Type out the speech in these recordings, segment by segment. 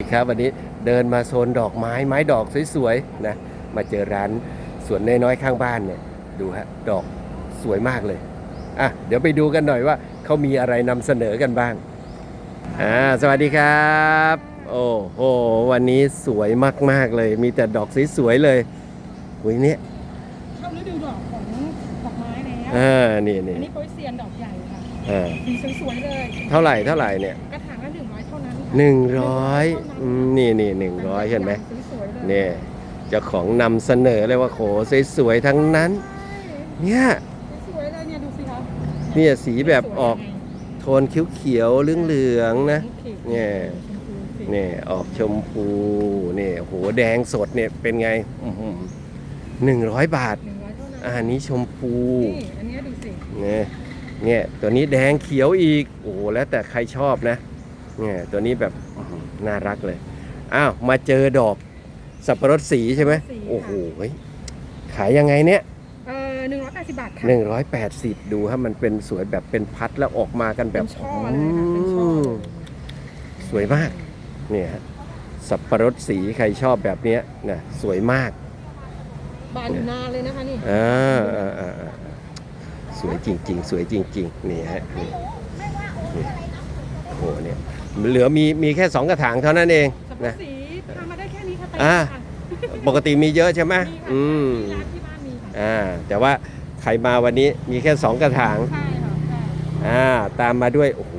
ครับวันนี้เดินมาโซนดอกไม้ไม้ดอกสวยๆนะมาเจอร้านสวนน้อยๆข้างบ้านเนี่ยดูฮะดอกสวยมากเลยอะเดี๋ยวไปดูกันหน่อยว่าเขามีอะไรนำเสนอกันบ้างอ่าสวัสดีครับ โอ้โหวันนี้สวยมากๆเลย มีแต่ดอกสวยๆเลยอุ้ยเนี่ยเข้าฤดูดอกของดอกไม้แล้วอ่านี่นี่อันนี้โปรยเซียนดอกใหญ่ค่ะอ่าสีสวยๆเลย เท่าไหร่เท่าไหร่เนี่ย หนึ่งร้อยอืมนี่นี่หนึ่งร้อยเห็นไหมสวยๆเลยเนี่ยเจ้าของนำเสนอเลยว่าโขสวยๆทั้งนั้น เนี่ยสวยๆเลยเนี่ยดูสิคะเนี่ยสีแบบออกโทนเขียวๆเหลืองๆนะเนี่ยเนี่ยออกชมพูเนี่ยโหแดงสดเนี่ยเป็นไงหนึ่งร้อยบาทหนึ่งร้อยเท่านั้นอันนี้ชมพูนี่อันเนี้ยดูสิเนี่ยเนี่ยตัวนี้แดงเขียวอีกโอ้โหแล้วแต่ใครชอบนะ เนี่ยตัวนี้แบบอื้อหือน่ารักเลย อ้าว มาเจอดอกสับปะรดสีใช่ไหมโอ้โหเฮ้ยขายยังไงเนี่ยเออหนึ่งร้อยแปดสิบบาทค่ะหนึ่งร้อยแปดสิบดูฮะมันเป็นสวยแบบเป็นพัดแล้วออกมากันแบเป็บนช่อเลยค่ะเป็นช่ออืมเลยสวยมากเนี่ยฮะสับปะรดสีใครชอบแบบเนี้ยนะสวยมาก บานอยู่นานเลยนะคะนี่ อ่าอ่าอ่าอ่าสวยจริง ๆ สวยจริง ๆ นี่ฮะนี่นี่โอ้โห เนี่ยเหลือมีมีแค่สองกระถางเท่านั้นเองสับปะรนะดสีพามาได้แค่นี้ค่ะแต่อ่า ค่ะปกติมีเยอะใช่ไหมมีค่ะอืมที่ร้านที่บ้านมีค่ะอ่าแต่ว่าใครมาวันนี้มีแค่สองกระถางใช่ค่ะใช่อ่าตามมาด้วยโอ้โห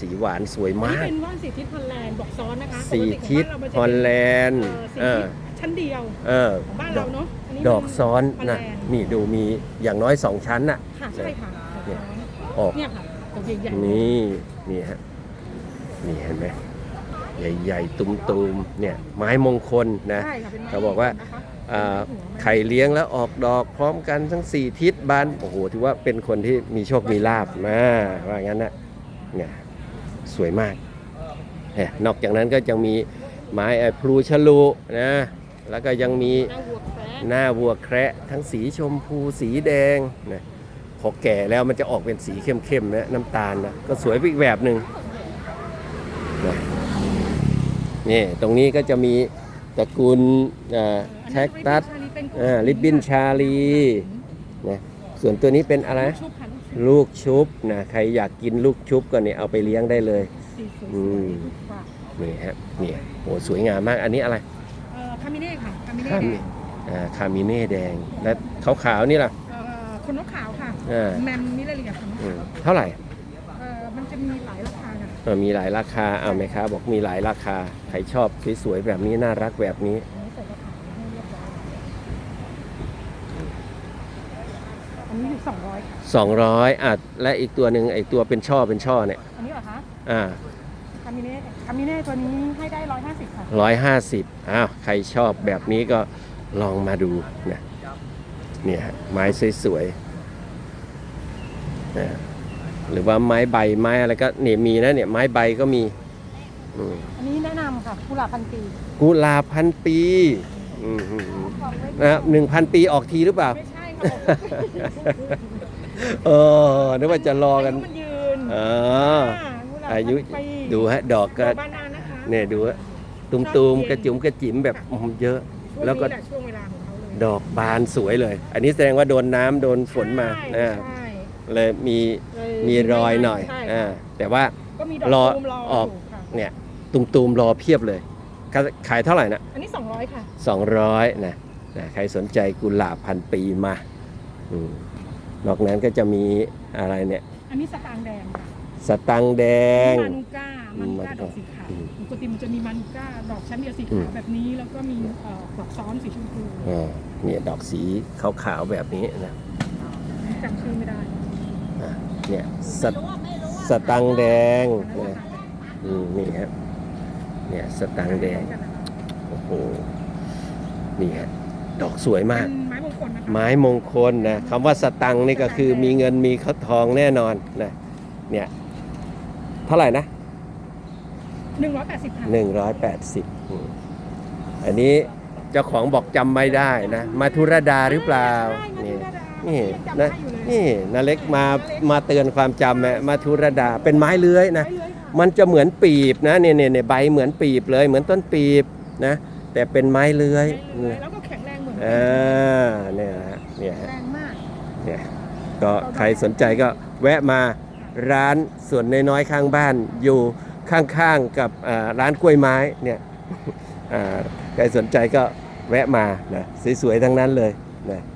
สีหวานสวยนี่มาก เป็นว่านสีทิศฮอลแลนด์บอกซ้อนนะคะสีปกติทิศของบ้านเรามันจะฮอลเป็นแลนด์เอ่อสีเออทิศชั้นเดียวเออของบ้านดเราอกเนาะนนี้ดอกซ้อนฮอลนะแลนด์นี่ดูมีอย่างน้อยสองชั้นน่ะ ค่ะใช่ค่ะดอกเนี่ยซ้อนออก เนี่ยค่ะดอกใหญ่ๆนี่นี่ฮะ นี่เห็นไหมใหญ่ๆ ตุมๆเนี่ยไม้มงคลนะใช่ค่ะเป็นไม้เขาบอกว่านะคะอ่าเป็นไม้หัวมันใครเลี้ยงแล้วออกดอกพร้อมกันทั้งสี่ทิศบาน โอ้โห ถือว่าเป็นคนที่มีโชคมีลาบนะว่างั้นนะเนี่ยสวยมากเนี่ยนอกจากนั้นก็ยังมีไม้ไอ้พลูชะลูนะ แล้วก็ยังมีหน้าวัวแคระหน้าวัวแคระทั้งสีชมพูสีแดงนะพอแก่แล้วมันจะออกเป็นสีเข้มๆนะน้ำตาลนะก็สวยไปอีกแบบหนึ่งนะ นี่ตรงนี้ก็จะมีตระกูลอ่าแท็กตัสอ่าลิบบินชาลีนะส่วนตัวนี้เป็นอะไรชุบค่ะลูกชุบนะใครอยากกินลูกชุบก็เนี่ยเอาไปเลี้ยงได้เลยสีสวยอืมๆค่ะนี่ฮะนี่โหสวยงามมากอันนี้อะไรเอ่อคามิเน่ค่ะคามิเน่คาแดมิงอ่าคามิเน่แดงและขาวๆนี่ล่ะเอ่อคนนกขาวค่ะอ่าแมมมิเลเรียค่ะอืมเท่าไหร่เอ่อมันจะมีหลายราคาค่ะเออ มีหลายราคาเอาไหมครับบอกมีหลายราคาใครชอบสวยๆแบบนี้น่ารักแบบนี้อันนี้ใส่กระถางให้เรียบร้อยอันนี้อยู่สองร้อยค่ะ200อะและอีกตัวหนึ่งไอตัวเป็นช่อเป็นช่อเนี่ยอันนี้เหรอคะอ่าคามิเน่คามิเน่ตัวนี้ให้ได้ร้อยห้าสิบค่ะร้อยห้าสิบอ้าวใครชอบแบบนี้ก็ลองมาดูนะเนี่ยฮะไม้สวยๆนะ หรือว่าไม้ใบไม้อะไรก็เนี่ยมีนะเนี่ยไม้ใบก็มีอืมอันนี้แนะนำค่ะกุหลาบพันปีกุหลาบพันปีอืมอืมอืมนะหนึ่งพันปีออกทีหรือเปล่า ไม่ใช่ค่ะเออนึกว่าจะรอกัน อายุมันยืนอ๋อค่ะกุหลบอายุพันปีดูฮะดอกก็ดอกบานานนะคะเนี่ยดูฮะตุมๆกระจุ๋มกระจิ๋มแบบอื้อหือเยอะ ช่งแล้วก็ นี้หะช่วงเวลาของเขาเลยดอกบานสวยเลย อันนี้แสดงว่าโดนน้ำโดนฝนมาใช่อ่าใช่ เลยมีเลยมีรอยหน่อยใช่อ่าแต่ว่า ก็มีดอกรอตูมรอออก ยู่ค่ะ เนี่ยตุมๆรอเพียบเลยขายขายเท่าไหร่นะ อันนี้ 200 ค่ะ 200นะนะใครสนใจกุหลาบพันปีมาอืมนอกนั้นก็จะมีอะไรเนี่ย อันนี้สตางค์แดงค่ะสตังค์แดง มานูก้ามานูก้าอืมดอกสีขาวอืมปกติมันจะมีมานูก้าดอกชั้นเดียวสีอืขาม วแบบนี้แล้วก็มีเอ่อดอกซ้อนสีชมพูอ่าเนี่ยดอกสีขาวๆแบบนี้นะจำชื่อไม่ได้อะ เนี่ยสตสตังค์แดงนะอืมนี่ครับเนี่ยสตังค์แดงโอ้โหนี่ฮะดอกสวยมากเป็นไม้มงคลนะคะไม้มงคลนะคำว่าสตังค์นี่ก็คือมีเงินมีเขาทองแน่นอนนะเนี่ยเท่าไหร่นะ180ค่ะ180อืมอันนี้เจ้าของบอกจำไม่ได้นะ มาธุรดาหรือเปล่านี่ นี่นะนี่นาเล็กมามาเตือนความจำนะมาธุรดาเป็นไม้เลื้อยนะมันจะเหมือนปีบนะเนี่ยเนี่ยเนี่ยใบเหมือนปีบเลย เหมือนต้นปีบนะ แต่เป็นไม้เลื้อยได้เลยแล้วก็แข็งแรงเหมือนกัอ่าเนี่ยฮะเนี่ยฮะแรงมากเนี่ยก็ใครสนใจก็แวะมาร้านส่วนน้อยๆข้างบ้านอยู่ข้างๆกับอ่าร้านกล้วยไม้เนี่ยอ่าใครสนใจก็แวะมานะสวยๆทั้งนั้นเลยนะอ่า